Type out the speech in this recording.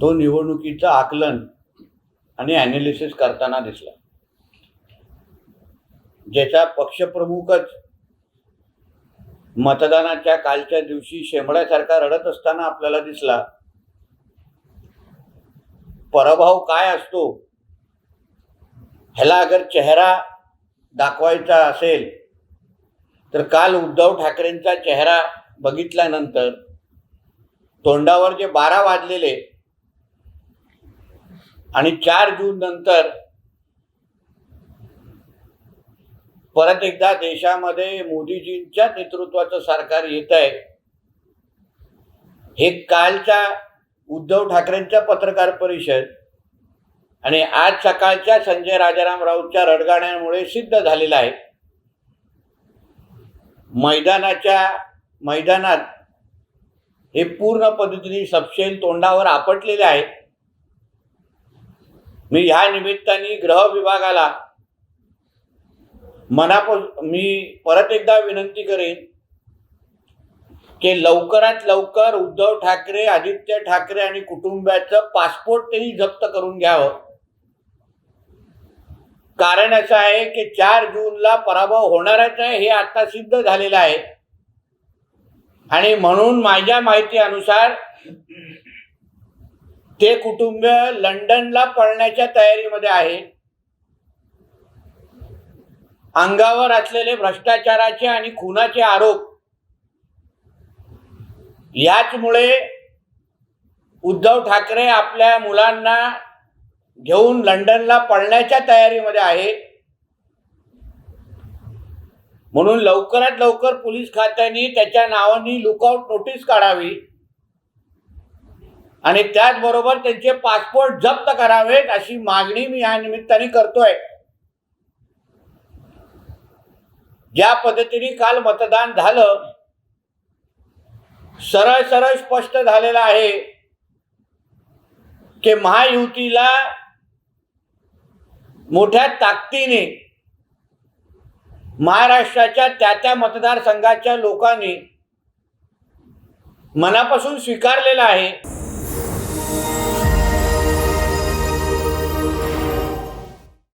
तो निवडणुकीचं आकलन आणि ॲनालिसिस करताना दिसला. ज्याचा पक्षप्रमुखच मतदानाच्या कालच्या दिवशी शेंबड्यासारखा रडत असताना आपल्याला दिसला पराभव काय असतो? ह्याला अगर चेहरा दाखवायचा असेल तर काल उद्धव ठाकरेंचा चेहरा बघितल्यानंतर तोंडावर जे बारा वाजलेले आणि चार जून नंतर परत एकदा देशामध्ये मोदीजींच्या नेतृत्वाचं सरकार येत आहे. हे कालच्या उद्धव ठाकरेंच्या पत्रकार परिषद आणि आज सकाळच्या संजय राजाराम राऊतच्या रडगाण्यामुळे सिद्ध झालेलं आहे. मैदानाच्या मैदानात हे पूर्ण पद्धतीने सपशेल तोंडावर आपटलेले आहे. मी ह्या निमित्ताने ग्रह विभागाला मनापासून मी परत एकदा विनंती करेन की लवकरात लवकर उद्धव ठाकरे आदित्य ठाकरे आणि कुटुंबाचं पासपोर्ट त्यांनी जप्त करून घ्यावं. कारण असं आहे की चार जूनला पराभव होणारच आहे हे आता सिद्ध झालेलं आहे. आणि म्हणून माझ्या माहितीनुसार ते कुटुंब लंडनला पळण्याच्या तयारीमध्ये आहे. अंगावर असलेले भ्रष्टाचाराचे आणि खुनाचे आरोप. याचमुळे उद्धव ठाकरे आपल्या मुलांना घेऊन लंडनला पळण्याच्या तयारीमध्ये आहे. म्हणून लवकरात लवकर पोलीस खात्याने त्याच्या नावाने लुकआउट नोटीस काढावी. आणि त्याचबरोबर त्यांचे पासपोर्ट जप्त करावेत अशी मागणी मी या निमित्ताने करतोय. ज्या पद्धतीने काल मतदान झालं सरळ सरळ स्पष्ट झालेलं आहे की महायुतीला मोठ्या ताकदीने महाराष्ट्राच्या त्या त्या मतदारसंघाच्या लोकांनी मनापासून स्वीकारलेलं आहे.